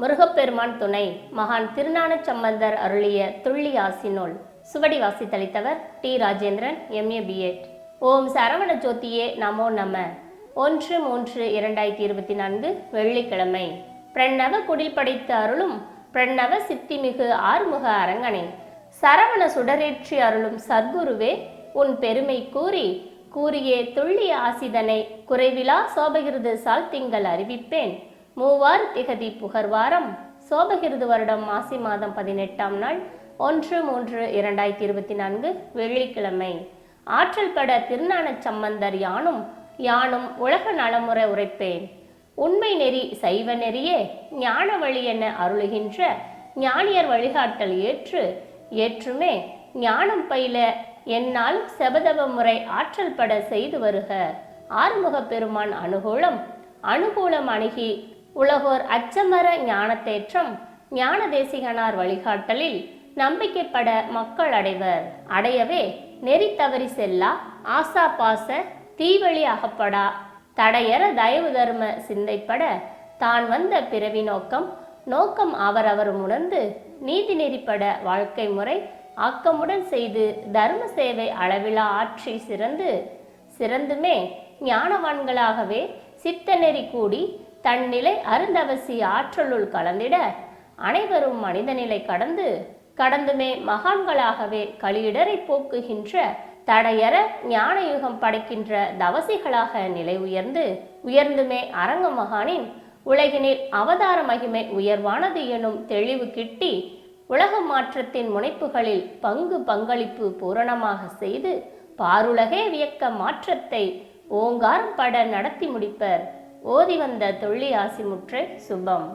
முருகப்பெருமான் துணை மகான் திருஞானச் சம்பந்தர் அருளிய துள்ளி ஆசினோல். சுவடி வாசித்தளித்தவர் டி ராஜேந்திரன் எம்ஏ பிஎட் ஓம் சரவண ஜோதியே நமோ நம. ஒன்று மூன்று இரண்டாயிரத்தி இருபத்தி நான்கு வெள்ளிக்கிழமை. பிரணவ குடில் படைத்து அருளும் பிரணவ சித்திமிகு ஆறுமுக அரங்கனே. சரவண சுடரேற்றி அருளும் சத்குருவே உன் பெருமை கூறி கூறியே துள்ளி ஆசிதனை. குறைவிலா சோபகிருது சால் திங்கள் அறிவிப்பேன். மூவார் திகதி புகர்வாரம் சோபகிருது வருடம் மாசி மாதம் பதினெட்டாம் நாள் ஒன்று மூன்று இரண்டாயிரத்தி இருபத்தி நான்கு வெள்ளிக்கிழமை. ஆற்றல் பட திருஞானச் சம்பந்தர் யானும் யானும் உலக நலமுறை உரைப்பேன். உண்மை நெறி சைவ நெறியே ஞான வழி என அருளுகின்ற ஞானியர் வழிகாட்டல் ஏற்று ஏற்றுமே ஞானம் பயில என்னால் செபதவ முறை ஆற்றல் பட செய்து வருக. ஆறுமுக பெருமான் அனுகூலம் அனுகூலம் அணுகி உலகோர் அச்சமர ஞானத்தேற்றம் ஞான தேசிகனார் வழிகாட்டலில் நம்பிக்கைப்பட மக்கள் அடைவர். அடையவே நெறி தவறி செல்லா ஆசா பாச தீவழி அகப்படா. தடையற தயவு தர்ம சிந்தைப்பட தான் வந்த பிறவி நோக்கம் நோக்கம் அவரவர் உணர்ந்து நீதி நெறிப்பட வாழ்க்கை முறை ஆக்கமுடன் செய்து தர்ம சேவை அளவிலா ஆற்றி சிறந்து சிறந்துமே ஞானவான்களாகவே சித்த நெறி கூடி தன்னிலை அருந்தவசி ஆற்றலுள் கலந்திட அனைவரும் மனிதநிலை கடந்து கடந்துமே மகான்களாகவே களியிடரை போக்குகின்ற தடையற ஞான யுகம் படைக்கின்ற தவசிகளாக நிலை உயர்ந்து உயர்ந்துமே அரங்க மகானின் உலகினில் அவதார மகிமை உயர்வானது எனும் தெளிவு கிட்டி உலக மாற்றத்தின் முனைப்புகளில் பங்கு பங்களிப்பு பூரணமாக செய்து பாருலகே வியக்க மாற்றத்தை ஓங்காரம் பட நடத்தி முடிப்பர். ஓதி வந்த தொள்ளி ஆசிமுற்று சுபம்.